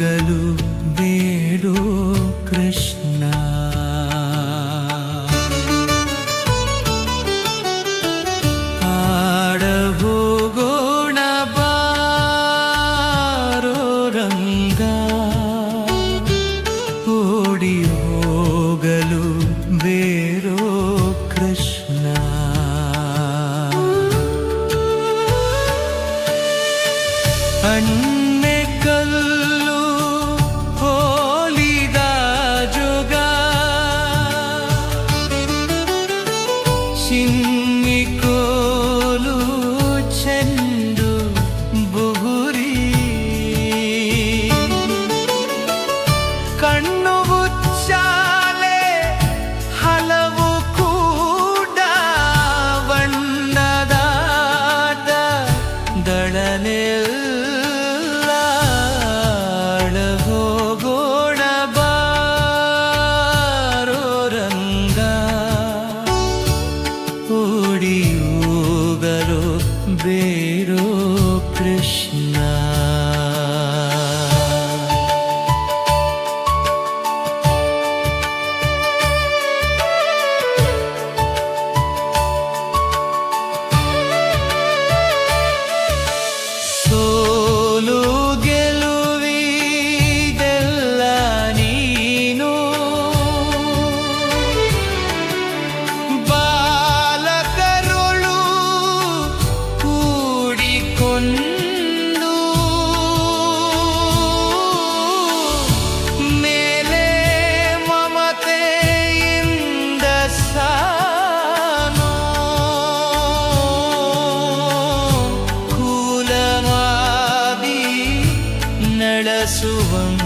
పగలు వేడు కృష్ణ அண்ண கண்ண to unwind.